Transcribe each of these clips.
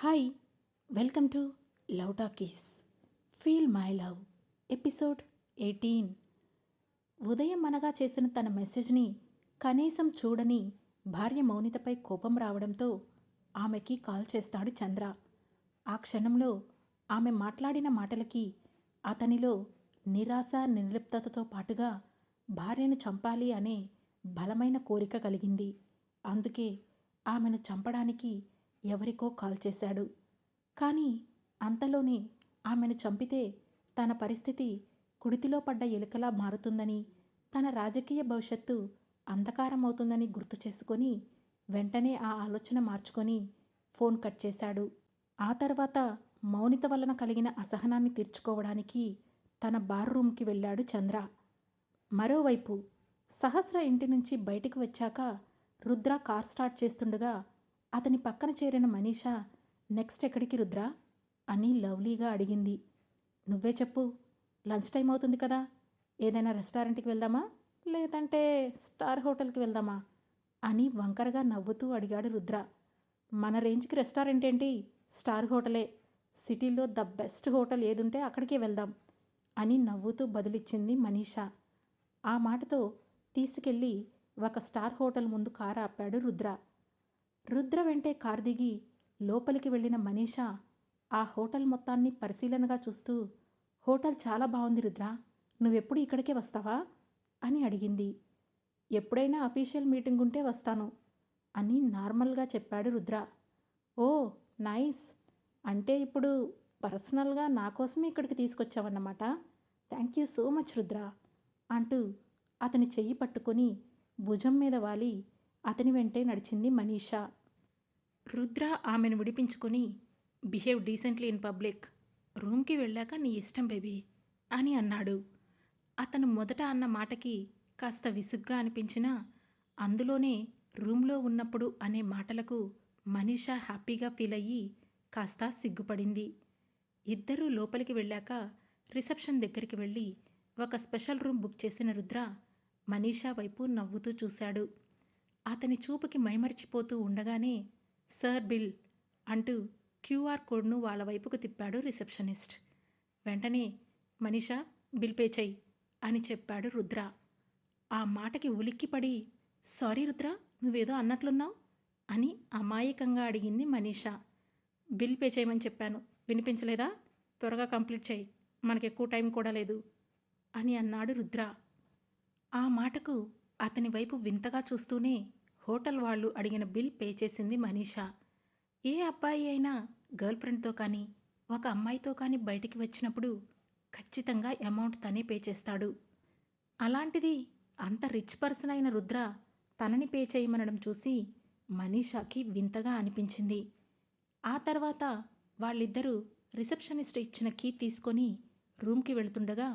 Hi welcome to Love Talkies Feel My Love episode eighteen ఉదయం మనగా చేసిన తన మెసేజ్ని కనీసం చూడని భార్య మౌనితపై కోపం రావడంతో ఆమెకి కాల్ చేస్తాడు చంద్ర. ఆ క్షణంలో ఆమె మాట్లాడిన మాటలకి అతనిలో నిరాశ నిర్లిప్తతతో పాటుగా భార్యను చంపాలి అనే బలమైన కోరిక కలిగింది. అందుకే ఆమెను చంపడానికి ఎవరికో కాల్ చేశాడు. కానీ అంతలోనే ఆమెను చంపితే తన పరిస్థితి కుడితిలో పడ్డ ఎలుకలా మారుతుందని తన రాజకీయ భవిష్యత్తు అంధకారమవుతుందని గుర్తు చేసుకొని వెంటనే ఆ ఆలోచన మార్చుకొని ఫోన్ కట్ చేశాడు. ఆ తర్వాత మౌనిత వలన కలిగిన అసహనాన్ని తీర్చుకోవడానికి తన బార్ రూమ్కి వెళ్ళాడు చంద్ర. మరోవైపు సహస్ర ఇంటి నుంచి బయటకు వచ్చాక రుద్ర కార్ స్టార్ట్ చేస్తుండగా అతని పక్కన చేరిన మనీషా నెక్స్ట్ ఎక్కడికి రుద్ర? అని లవ్లీగా అడిగింది. నువ్వే చెప్పు. లంచ్ టైం అవుతుంది కదా. ఏదైనా రెస్టారెంట్కి వెళ్దామా? లేదంటే స్టార్ హోటల్కి వెళ్దామా? అని వంకరగా నవ్వుతూ అడిగాడు రుద్ర. మన రేంజ్కి రెస్టారెంట్ ఏంటి? స్టార్ హోటలే. సిటీలో ద బెస్ట్ హోటల్ ఏదుంటే అక్కడికే వెళ్దాం అని నవ్వుతూ బదులిచ్చింది మనీషా. ఆ మాటతో తీసుకెళ్ళి ఒక స్టార్ హోటల్ ముందు కారు ఆపాడు రుద్ర. రుద్ర వెంటే కారు దిగి లోపలికి వెళ్ళిన మనీషా ఆ హోటల్ మొత్తాన్ని పరిశీలనగా చూస్తూ హోటల్ చాలా బాగుంది రుద్ర నువ్వెప్పుడు ఇక్కడికే వస్తావా? అని అడిగింది. ఎప్పుడైనా అఫీషియల్ మీటింగ్ ఉంటే వస్తాను అని నార్మల్గా చెప్పాడు రుద్ర. ఓ నైస్. అంటే ఇప్పుడు పర్సనల్గా నా కోసమే ఇక్కడికి తీసుకొచ్చావన్నమాట. Thank you so much Rudra అంటూ అతని చెయ్యి పట్టుకొని భుజం మీద వాలి అతని వెంటే నడిచింది మనీషా. రుద్ర ఆమెను విడిపించుకొని బిహేవ్ డీసెంట్లీ ఇన్ పబ్లిక్. రూమ్కి వెళ్ళాక నీ ఇష్టం బేబీ అని అన్నాడు. అతను మొదట అన్న మాటకి కాస్త విసుగ్గా అనిపించినా అందులోనే రూమ్లో ఉన్నప్పుడు అనే మాటలకు మనీషా హ్యాపీగా ఫీల్ అయ్యి కాస్త సిగ్గుపడింది. ఇద్దరూ లోపలికి వెళ్ళాక రిసెప్షన్ దగ్గరికి వెళ్ళి ఒక స్పెషల్ రూమ్ బుక్ చేసిన రుద్ర మనీషా వైపు నవ్వుతూ చూశాడు. అతని చూపుకి మైమరిచిపోతూ ఉండగానే సార్ బిల్ అంటూ క్యూఆర్ కోడ్ను వాళ్ళ వైపుకు తిప్పాడు రిసెప్షనిస్ట్. వెంటనే మనీషా బిల్ పే చెయ్యి అని చెప్పాడు రుద్ర. ఆ మాటకి ఉలిక్కిపడి సారీ రుద్ర నువ్వేదో అన్నట్లున్నావు? అని అమాయకంగా అడిగింది మనీషా. బిల్ పే చేయమని చెప్పాను. వినిపించలేదా? త్వరగా కంప్లీట్ చేయి మనకి ఎక్కువ టైం కూడా లేదు అని అన్నాడు రుద్ర. ఆ మాటకు అతని వైపు వింతగా చూస్తూనే హోటల్ వాళ్ళు అడిగిన బిల్ పే చేసింది మనీషా. ఏ అబ్బాయి అయినా గర్ల్ ఫ్రెండ్తో కానీ ఒక అమ్మాయితో కానీ బయటికి వచ్చినప్పుడు ఖచ్చితంగా అమౌంట్ తనే పే చేస్తాడు. అలాంటిది అంత రిచ్ పర్సన్ అయిన రుద్ర తనని పే చేయమనడం చూసి మనీషాకి వింతగా అనిపించింది. ఆ తర్వాత వాళ్ళిద్దరూ రిసెప్షనిస్ట్ ఇచ్చిన కీ తీసుకొని రూమ్కి వెళుతుండగా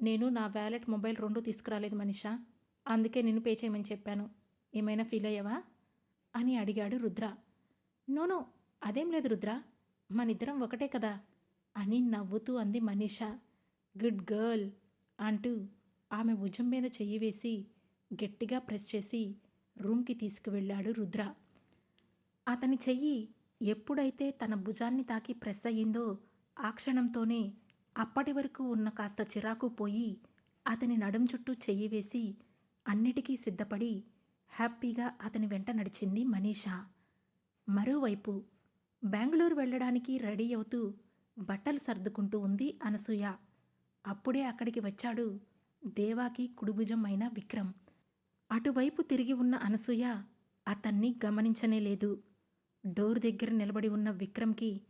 నేను నా వ్యాలెట్ మొబైల్ రెండు తీసుకురాలేదు మనీషా అందుకే నిన్ను పే చేయమని చెప్పాను. ఏమైనా ఫీల్ అయ్యావా? అని అడిగాడు రుద్ర. నోనో అదేం లేదు రుద్ర. మనిద్దరం ఒకటే కదా అని నవ్వుతూ అంది మనీషా. గుడ్ గర్ల్ అంటూ ఆమె భుజం మీద చెయ్యి వేసి గట్టిగా ప్రెస్ చేసి రూమ్కి తీసుకువెళ్ళాడు రుద్ర. అతని చెయ్యి ఎప్పుడైతే తన భుజాన్ని తాకి ప్రెస్ అయ్యిందో ఆ క్షణంతోనే అప్పటి వరకు ఉన్న కాస్త చిరాకు పోయి అతని నడుం చుట్టూ చెయ్యి వేసి అన్నిటికీ సిద్ధపడి హ్యాపీగా అతని వెంట నడిచింది మనీషా. మరోవైపు బెంగళూరు వెళ్ళడానికి రెడీ అవుతూ బట్టలు సర్దుకుంటూ ఉంది అనసూయ. అప్పుడే అక్కడికి వచ్చాడు దేవాకి కుడిభుజం అయిన విక్రమ్. అటువైపు తిరిగి ఉన్న అనసూయ అతన్ని గమనించనే లేదు. డోర్ దగ్గర నిలబడి ఉన్న విక్రమ్కి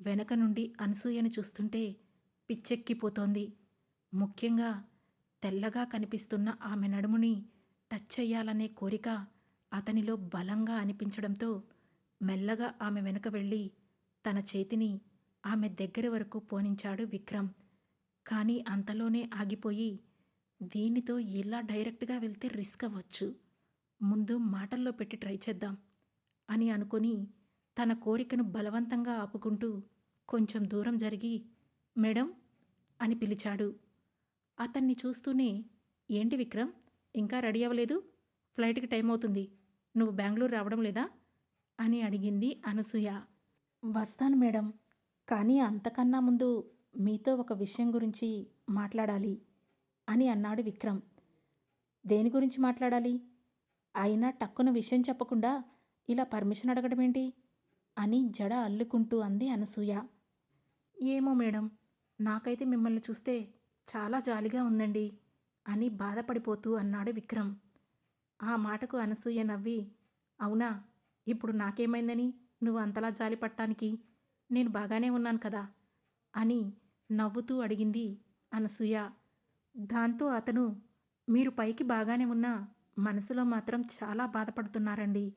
వెనక నుండి అనసూయను చూస్తుంటే పిచ్చెక్కిపోతోంది. ముఖ్యంగా తెల్లగా కనిపిస్తున్న ఆమె నడుముని టచ్ చెయ్యాలనే కోరిక అతనిలో బలంగా అనిపించడంతో మెల్లగా ఆమె వెనుక వెళ్ళి తన చేతిని ఆమె దగ్గర వరకు పోనించాడు విక్రమ్. కానీ అంతలోనే ఆగిపోయి దీనితో ఇలా డైరెక్ట్గా వెళ్తే రిస్క్ అవ్వచ్చు. ముందు మాటల్లో పెట్టి ట్రై చేద్దాం అని అనుకొని తన కోరికను బలవంతంగా ఆపుకుంటూ కొంచెం దూరం జరిగి మేడం అని పిలిచాడు. అతన్ని చూస్తూనే ఏంటి విక్రమ్? ఇంకా రెడీ అవ్వలేదు? ఫ్లైట్కి టైం అవుతుంది. నువ్వు బెంగళూరు రావడం లేదా? అని అడిగింది అనసూయ. వస్తాను మేడం. కానీ అంతకన్నా ముందు మీతో ఒక విషయం గురించి మాట్లాడాలి అని అన్నాడు విక్రమ్. దేని గురించి మాట్లాడాలి? అయినా టక్కున విషయం చెప్పకుండా ఇలా పర్మిషన్ అడగడం ఏంటి? అని జడ అల్లుకుంటూ అంది అనసూయ. ఏమో మేడం. నాకైతే మిమ్మల్ని చూస్తే చాలా జాలిగా ఉందండి. అని బాధపడిపోతూ అన్నాడు విక్రమ్. ఆ మాటకు అనసూయ నవ్వి అవునా? ఇప్పుడు నాకేమైందని? నువ్వు అంతలా జాలి పట్టానికి నేను బాగానే ఉన్నాను కదా? అని నవ్వుతూ అడిగింది అనసూయ. దాంతో అతను మీరు పైకి బాగానే ఉన్నా మనసులో మాత్రం చాలా బాధపడుతున్నారండి.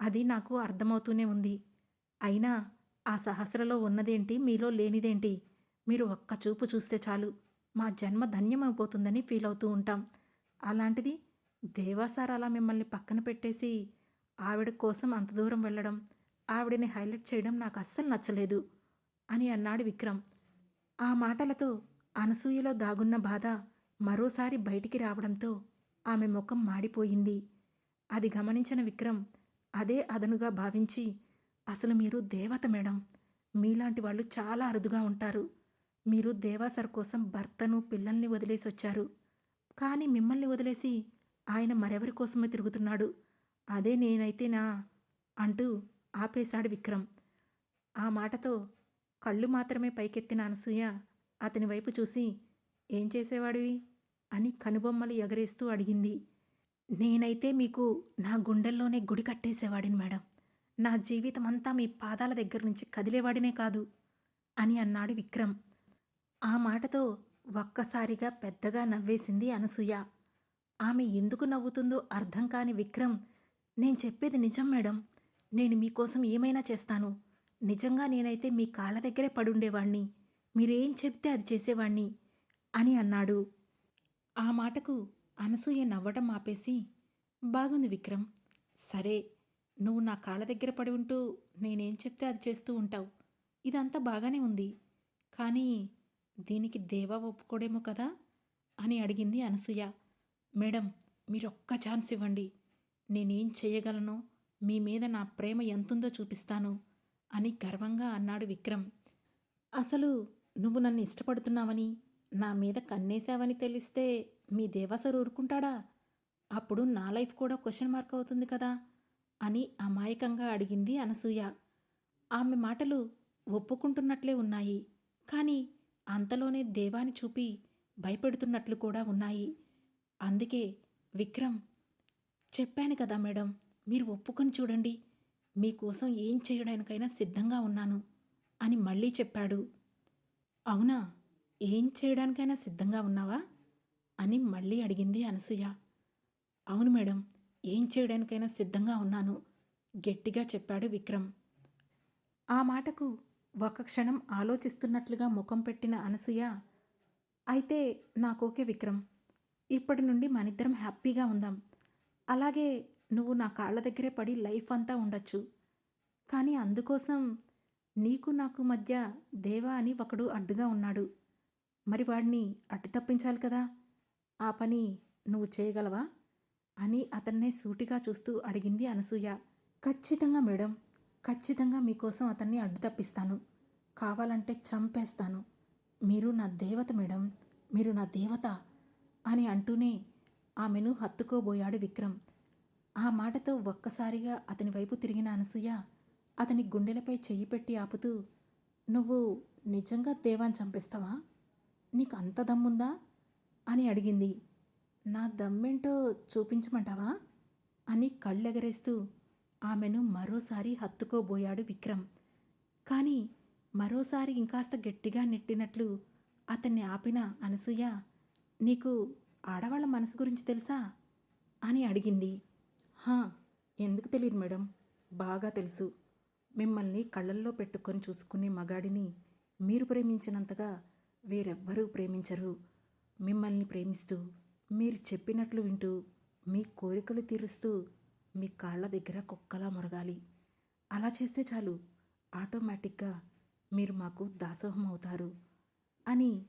అది నాకు అర్థమవుతూనే ఉంది. అయినా ఆ సహస్రలో ఉన్నదేంటి? మీలో లేనిదేంటి? మీరు ఒక్క చూపు చూస్తే చాలు. మా జన్మ ధన్యమైపోతుందని ఫీల్ అవుతూ ఉంటాం. అలాంటిది దేవాసార్ అలా మిమ్మల్ని పక్కన పెట్టేసి ఆవిడ కోసం అంత దూరం వెళ్ళడం ఆవిడని హైలైట్ చేయడం నాకు అస్సలు నచ్చలేదు అని అన్నాడు విక్రమ్. ఆ మాటలతో అనసూయలో దాగున్న బాధ మరోసారి బయటికి రావడంతో ఆమె ముఖం మాడిపోయింది. అది గమనించిన విక్రమ్ అదే అదనుగా భావించి అసలు మీరు దేవత మేడం. మీలాంటి వాళ్ళు చాలా అరుదుగా ఉంటారు. మీరు దేవాసర్ కోసం భర్తను పిల్లల్ని వదిలేసి వచ్చారు. కానీ మిమ్మల్ని వదిలేసి ఆయన మరెవరి కోసమో తిరుగుతున్నాడు? అదే నేనైతేనా అంటూ ఆపేశాడు విక్రమ్. ఆ మాటతో కళ్ళు మాత్రమే పైకెత్తిన అనసూయ అతని వైపు చూసి ఏం చేసేవాడివి? అని కనుబొమ్మలు ఎగరేస్తూ అడిగింది. నేనైతే మీకు నా గుండెల్లోనే గుడి కట్టేసేవాడిని మేడం. నా జీవితం అంతా మీ పాదాల దగ్గర నుంచి కదిలేవాడినే కాదు అని అన్నాడు విక్రమ్. ఆ మాటతో ఒక్కసారిగా పెద్దగా నవ్వేసింది అనసూయ. ఆమె ఎందుకు నవ్వుతుందో అర్థం కాని విక్రమ్ నేను చెప్పేది నిజం మేడం. నేను మీకోసం ఏమైనా చేస్తాను. నిజంగా నేనైతే మీ కాళ్ళ దగ్గరే పడుండేవాణ్ణి. మీరేం చెప్తే అది చేసేవాణ్ణి అని అన్నాడు. ఆ మాటకు అనసూయ నవ్వడం ఆపేసి బాగుంది విక్రమ్. సరే నువ్వు నా కాళ్ళ దగ్గర పడి ఉంటూ నేనేం చెప్తే అది చేస్తూ ఉంటావు. ఇదంతా బాగానే ఉంది. కానీ దీనికి దేవా ఒప్పుకోడేమో కదా? అని అడిగింది అనసూయ. మేడం మీరు ఒక్క ఛాన్స్ ఇవ్వండి. నేనేం చేయగలను? మీ మీద నా ప్రేమ ఎంతుందో చూపిస్తాను అని గర్వంగా అన్నాడు విక్రమ్. అసలు నువ్వు నన్ను ఇష్టపడుతున్నావని నా మీద కన్నేశావని తెలిస్తే మీ దేవాసరు ఊరుకుంటాడా? అప్పుడు నా లైఫ్ కూడా క్వశ్చన్ మార్క్ అవుతుంది కదా? అని అమాయకంగా అడిగింది అనసూయ. ఆమె మాటలు ఒప్పుకుంటున్నట్లే ఉన్నాయి. కానీ అంతలోనే దేవాని చూపి భయపెడుతున్నట్లు కూడా ఉన్నాయి. అందుకే విక్రమ్ చెప్పాను కదా మేడం మీరు ఒప్పుకొని చూడండి. మీకోసం ఏం చేయడానికైనా సిద్ధంగా ఉన్నాను అని మళ్ళీ చెప్పాడు. అవునా? ఏం చేయడానికైనా సిద్ధంగా ఉన్నావా? అని మళ్ళీ అడిగింది అనసూయ. అవును మేడం ఏం చేయడానికైనా సిద్ధంగా ఉన్నాను గట్టిగా చెప్పాడు విక్రమ్. ఆ మాటకు ఒక క్షణం ఆలోచిస్తున్నట్లుగా ముఖం పెట్టిన అనసూయ అయితే నాకోకే విక్రమ్ ఇప్పటి నుండి మనిద్దరం హ్యాపీగా ఉందాం. అలాగే నువ్వు నా కాళ్ళ దగ్గరే పడి లైఫ్ అంతా ఉండొచ్చు. కానీ అందుకోసం నీకు నాకు మధ్య దేవా అని ఒకడు అడ్డుగా ఉన్నాడు. మరి వాడిని అడ్డు తప్పించాలి కదా? ఆ పని నువ్వు చేయగలవా? అని అతన్నే సూటిగా చూస్తూ అడిగింది అనసూయ. ఖచ్చితంగా మేడం. ఖచ్చితంగా మీకోసం అతన్ని అడ్డు తప్పిస్తాను. కావాలంటే చంపేస్తాను. మీరు నా దేవత మేడం. మీరు నా దేవత అని అంటూనే ఆమెను హత్తుకోబోయాడు విక్రమ్. ఆ మాటతో ఒక్కసారిగా అతని వైపు తిరిగిన అనసూయ అతని గుండెలపై చెయ్యి పెట్టి ఆపుతూ నువ్వు నిజంగా దేవాన్ని చంపేస్తావా? నీకు అంత దమ్ముందా? అని అడిగింది. నా దమ్మేంటో చూపించమంటావా? అని కళ్ళెగరేస్తూ ఆమెను మరోసారి హత్తుకోబోయాడు విక్రమ్. కానీ మరోసారి ఇంకాస్త గట్టిగా నెట్టినట్లు అతన్ని ఆపిన అనసూయ నీకు ఆడవాళ్ళ మనసు గురించి తెలుసా? అని అడిగింది. హా ఎందుకు తెలియదు మేడం. బాగా తెలుసు. మిమ్మల్ని కళ్ళల్లో పెట్టుకొని చూసుకునే మగాడిని మీరు ప్రేమించినంతగా వేరెవ్వరూ ప్రేమించరు. మిమ్మల్ని ప్రేమిస్తూ మీరు చెప్పినట్లు వింటూ మీ కోరికలు తీరుస్తూ మీ కాళ్ళ దగ్గర కుక్కలా మురగాలి. అలా చేస్తే చాలు. ఆటోమేటిక్గా మీరు మాకు దాసోహం అవుతారు అని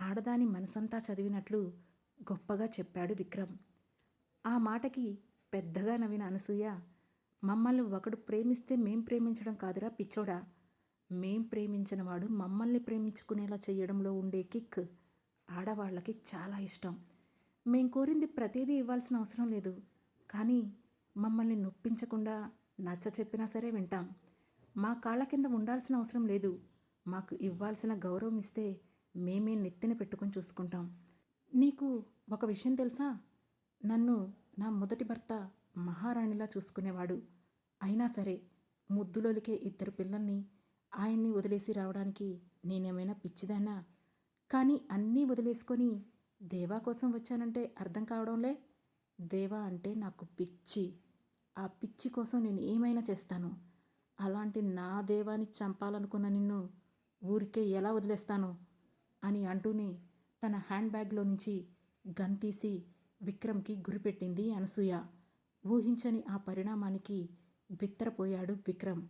ఆడదాని మనసంతా చదివినట్లు గొప్పగా చెప్పాడు విక్రమ్. ఆ మాటకి పెద్దగా నవ్విన అనసూయ మమ్మల్ని ఒకడు ప్రేమిస్తే మేం ప్రేమించడం కాదురా పిచ్చోడా? మేం ప్రేమించిన వాడు మమ్మల్ని ప్రేమించుకునేలా చేయడంలో ఉండే కిక్ ఆడవాళ్ళకి చాలా ఇష్టం. మేం కోరింది ప్రతిదీ ఇవ్వాల్సిన అవసరం లేదు. కానీ మమ్మల్ని నొప్పించకుండా నచ్చ చెప్పినా సరే వింటాం. మా కాళ్ళ కింద ఉండాల్సిన అవసరం లేదు. మాకు ఇవ్వాల్సిన గౌరవం ఇస్తే మేమే నెత్తిన పెట్టుకొని చూసుకుంటాం. నీకు ఒక విషయం తెలుసా? నన్ను నా మొదటి భర్త మహారాణిలా చూసుకునేవాడు. అయినా సరే ముద్దులోలికే ఇద్దరు పిల్లల్ని ఆయన్ని వదిలేసి రావడానికి నేనేమైనా పిచ్చిదానా? కానీ అన్నీ వదిలేసుకొని దేవా కోసం వచ్చానంటే అర్థం కావడంలే. దేవా అంటే నాకు పిచ్చి. ఆ పిచ్చి కోసం నేను ఏమైనా చేస్తాను? అలాంటి నా దేవాన్ని చంపాలనుకున్న నిన్ను ఊరికే ఎలా వదిలేస్తాను? అని అంటూనే తన హ్యాండ్ బ్యాగ్లో నుంచి గన్ తీసి విక్రమ్కి గురిపెట్టింది అనసూయ. ఊహించని ఆ పరిణామానికి బిత్తరపోయాడు విక్రమ్.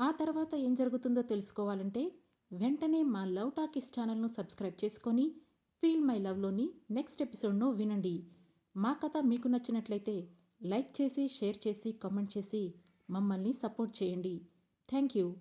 ఆ తర్వాత ఏం జరుగుతుందో తెలుసుకోవాలంటే వెంటనే మా లవ్ టాకీస్ ఛానల్ను సబ్స్క్రైబ్ చేసుకొని ఫీల్ మై లవ్లోని నెక్స్ట్ ఎపిసోడ్ను వినండి. మా కథ మీకు నచ్చినట్లయితే లైక్ చేసి షేర్ చేసి కామెంట్ చేసి మమ్మల్ని సపోర్ట్ చేయండి. Thank you.